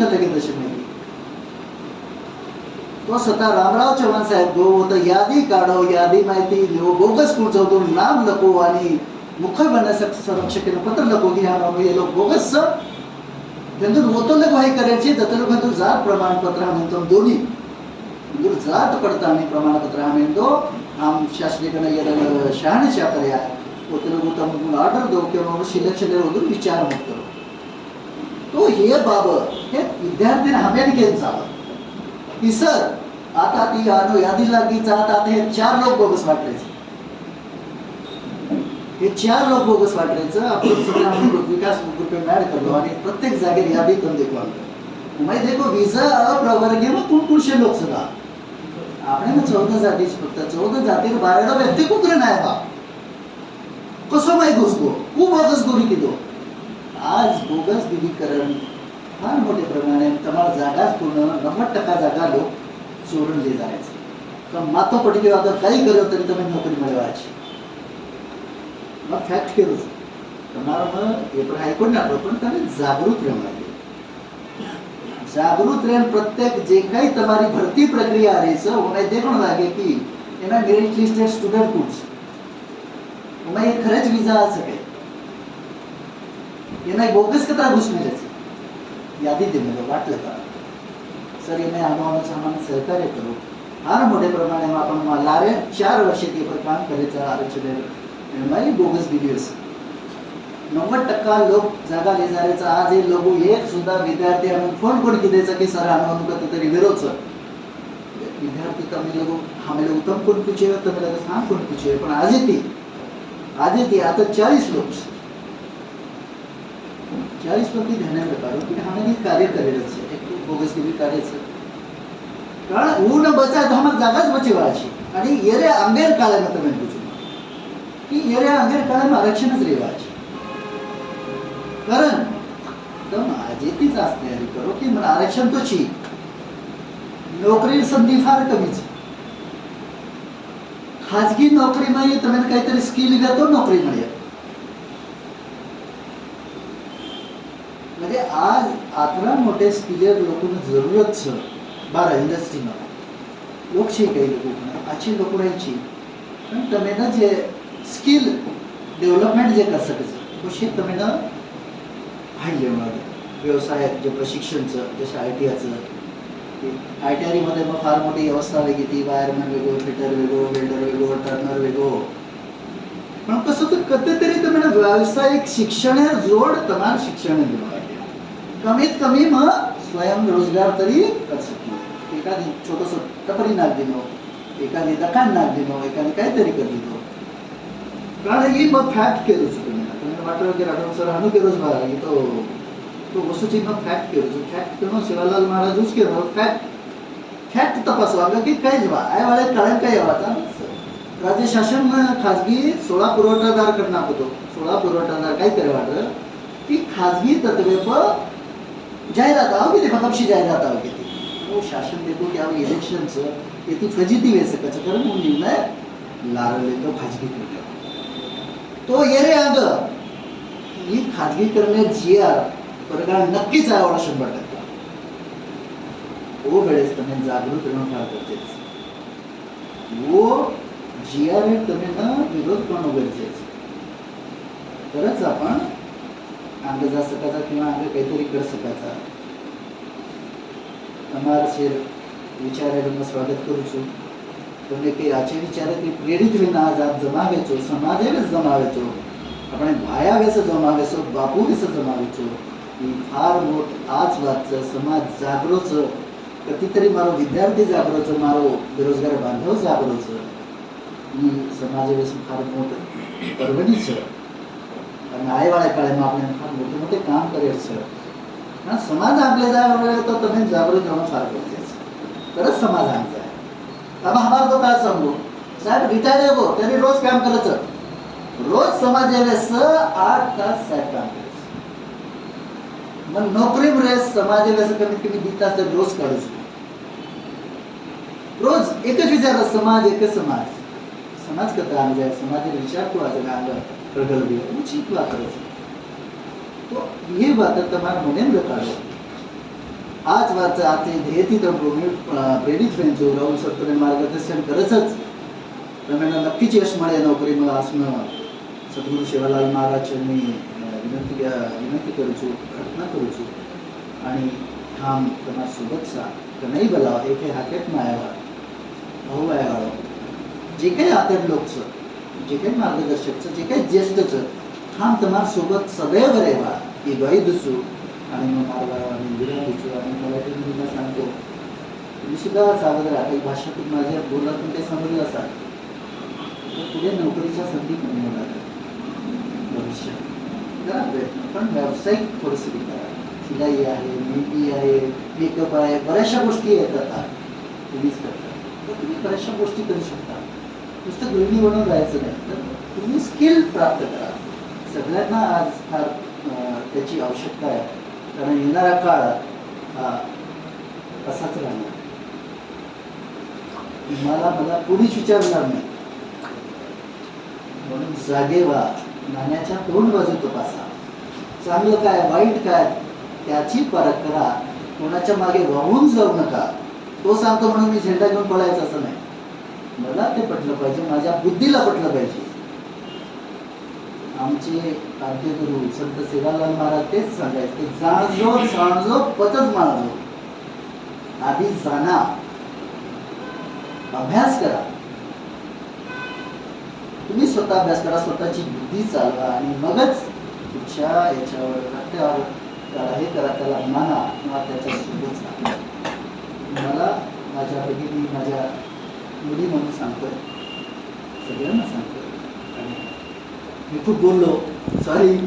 झालं की तशी माहिती तो स्वतः रामराव चव्हाण साहेब गो होतं यादी काढव यादी माहिती लिहो बोगस कुठं नाम लपो आणि मुख्य बनण्यासाठी संरक्षक पत्र लपो की हा नाव हे लोक बोगस त्यांतून ओतोलक वाही करायची ततलोक जात प्रमाणपत्र हा म्हणतो दोन्ही. दूर जात पडताळणी प्रमाणपत्र हा म्हणतो. आम शासनीकडे येणं शहाणशा पर्याय ओतलोक होता म्हणून ऑर्डर देऊ किंवा सिलेक्शन होतो विचार म्हणतो. तो हे बाब हे विद्यार्थीने हव्याने घेत चालत की सर आता ती अनु यादी लागली जात आता हे चार लोक बोगस वाटायचे. हे चार लोक बोगस वाटायचं आपण सगळं विकास ग्रुप ऍड करलो आणि प्रत्येक जागेर यादी करून देखो आमचं देखो विजा अप्रवर्गे मग कोण कोणशे लोक सगळा आपण चौदा जातीच फक्त चौदा जातीर बाराडो व्यक्ती कुत्र नाही बा. कसो माहिती घुसगो खूप अगस गोरी किदो आज बोगस विलीकरण फार मोठ्या प्रमाणे તમારા जागाच पूर्ण नव्वद टक्का जागा लोक सोडून લઈ જાય છે તો માથો પડી ગયો તો કઈ કર્યો તરી તમે નોકરી મેળવા છે ફેક્ટ કર્યું છું તમારામાં એ પણ હાઈકોર્ટ ના પણ તમે જાગૃત રહેવા લાગે જાગૃત રહેન પ્રત્યેક જે કઈ તમારી ભરતી પ્રક્રિયા રહી છે મને દેખણ લાગે કે એના મેરિટ લિસ્ટેડ સ્ટુડન્ટ કોણ છે એમાં એ ખરેજ વિઝા આ શકે नाही बोगस कथा घुसली त्याची? यादी दे मला वाटलं का? सर येणे अनुमानाचं आम्हाला सहकार्य करू. फार मोठ्या प्रमाणे आपण मला रे चार वर्षे ते पण काम करायचं आरक्षण नाही बोगस दिली असं नव्वद टक्का लोक जागा लिहिणाऱ्याचा आज हे लघु एक सुद्धा विद्यार्थी आणून फोन कोण द्यायचा की सर अनुमानुका तरी विरोधचं विद्यार्थी कमी लोगो हमें लोग तुम कुछ पूछे तुम्हें लगे हाँ कुछ पूछे पण आज येते आज येते आता चाळीस लोक. चाळीस लोक ध्यानात काढू की आम्ही कार्य करेल છે એક બોગસ કેવી કાર્ય છે કારણ હું ન બચા તો અમાર જાગા જ બચી વાળા છે અને એરે અંગેર કાળામાં તમે પૂછો की એરે અંગેર કાળામાં આરક્ષણ જ રહેવા છે कारण एकदम आजेतीच आज तयारी करो की मला आरक्षण तो ची नोकरी संधी फार कमीच खाजगी नोकरीमध्ये તમે કાંઈતરી સ્કિલ લે તો નોકરી મળે म्हणजे आज આટલા મોટે સ્કિલર લોકોની જરૂરત છે બાર ઇન્ડસ્ટ્રીમાં લોક છે કઈ લોકો આછી લોકો રહી છે પણ તમે ના જે સ્કિલ डेव्हलपमेंट जे कर શકે છે તો છે તમે ના भाग घेणार व्यवसायात जे प्रशिक्षणचं जसं आय टी आयचं आय टी आयमध्ये मग फार मोठी व्यवस्था वेगळी ती वायरमॅन वेगळो फिटर वेगळो वेल्डर वेगळो टर्नर वेगळो पण कसं तर कधीतरी तुम्ही व्यावसायिक शिक्षण जोड तुम्हाला शिक्षण दिलं पाहिजे कमीत कमी मग स्वयंरोजगार तरी कर एखादी छोटंसं टपरी नाग दिनो एखादी दकान नाक दिनो एखादी काहीतरी कर दिनो कारण ही मग फॅक्ट केलं तुम्ही वाटलं की राठोड सर हानू केलोच बघा की तो तो वस्तूची मग फॅक्ट केलो फॅक्ट करून शिवालाल महाराजूच केलो. फॅक्ट फॅक्ट तपासवा अगं की काहीच बा. आय वाळे कळण काय यावाचा राज्य शासन खाजगी सोळा पुरवठादार करणार होतो सोळा पुरवठादार काय करे वाटत की खाजगी तत्वे जाहिरात आहो किती फकपशी जाहिरात आहो किती तो. शासन देतो की आम्ही इलेक्शनचं किती फजिती वेस कसं कारण म्हणून निर्णय लारवले तो खाजगी करतो तो येरे अग. ही खाजगीकरण जी आर प्रकार नक्कीच आवड शंभर टक्के. हो, ओ वेळेस तुम्ही जागृत राहणं फार गरजेचं वो हो, जी आर तुम्ही ना विरोध करणं गरजेचं तरच आपण अंग जा सकाचा किंवा अंग काहीतरी कर सकाचा તમારા શેર વિચારેલું સ્વાગત કરું છું તમને કે આચે વિચારે તે પ્રેરિત વિના આજ આપ જમાવે છો સમાજે વેસ જમાવે છો આપણે ભાયા વેસે જમાવે છો બાપુ વેસે જમાવે છો એ ફાર મોટ આ જ વાત છે સમાજ જાગરો છે કતિતરી મારો વિદ્યાર્થી જાગરો છે મારો બેરોજગાર બાંધવ જાગરો છે એ સમાજે વેસે ફાર મોટ પરવડી છે અને આયવાળા કાળમાં આપણે ફાર મોટે મોટે કામ કરેલ છે हा समाज आपल्या जाय वेळेला तर तुम्ही जागृत होणं फार गरजेचं आहे. तरच समाज आमचा आहे आम्हा आम्हाला तो काय सांगू साहेब रिटायर आहे गो त्यांनी रोज काम करायचं रोज समाज वेळेस आठ तास साहेब काम करायचं मग नोकरी वेळेस समाज वेळेस कमीत कमी दीड तास तर रोज काढूच रोज एकच विचार समाज एकच समाज समाज कथा आमचा समाज विचार को आज अंग प्रगल्भ उचित वापरायचं तो ये बात તમારા મને કાઢો महत्त्वाचं ते ध्येयती तर प्रेरित व्हायचो राहुल सत्तरे मार्गदर्शन करतच त्यांना नक्कीच यश मिळे नोकरी मला असणं सद्गुरू सेवालाल महाराजांनी अं, विनंती विनंती करूचो प्रार्थना करूचो आणि ठाम તમારા सोबत सा नाही बोलावा एक हाकेत मायावा भाऊ आहे जे काही आतड लोकचं जे काही मार्गदर्शकचं जे काही ज्येष्ठचं हा तुम्हाला सोबत सदैव रेवा की गाई दुसू आणि मग मार्गाला निंदिरा दिसू आणि मला ते मुलीला सांगतो. तुम्ही सुद्धा सावध राहा. काही भाषा तुम्ही माझ्या बोलातून ते समजलं असाल. तर पुढे नोकरीच्या संधी कमी होणार भविष्यात. पण व्यावसायिक परिस्थिती करा. शिलाई आहे मेहंदी आहे मेकअप आहे बऱ्याचशा गोष्टी येतात तुम्हीच करता. तर तुम्ही बऱ्याचशा गोष्टी करू शकता. नुसतं गृहिणी म्हणून राहायचं नाही. तर तुम्ही स्किल प्राप्त करा. सगळ्यांना आज फार त्याची आवश्यकता आहे. कारण येणारा काळ हा असाच राहणार. तुम्हाला मला कोणीच विचारणार नाही. म्हणून जागे व्हा. नाण्याच्या दोन बाजू तपासा. चांगलं काय वाईट काय त्याची परख करा. कोणाच्या मागे वाहून जाऊ नका. तो सांगतो म्हणून मी झेंडा घेऊन पळायचं असं नाही. मला ते पटलं पाहिजे माझ्या बुद्धीला पटलं पाहिजे. आमचे आद्य गुरु संत सेवालाल महाराज तेच सांगायचे जाणजो जाणजो पतच माळजो आधी जाणा. अभ्यास करा. तुम्ही स्वतः अभ्यास करा स्वतःची बुद्धी चालवा आणि मगच तुमच्या याच्यावर रस्त्यावर त्याला हे करा त्याला माना किंवा त्याच्या सोबत मला माझ्या भगिनी माझ्या मुली म्हणून सांगतोय. सगळ्यांना सांगतोय. मी खूप बोललो. सॉरी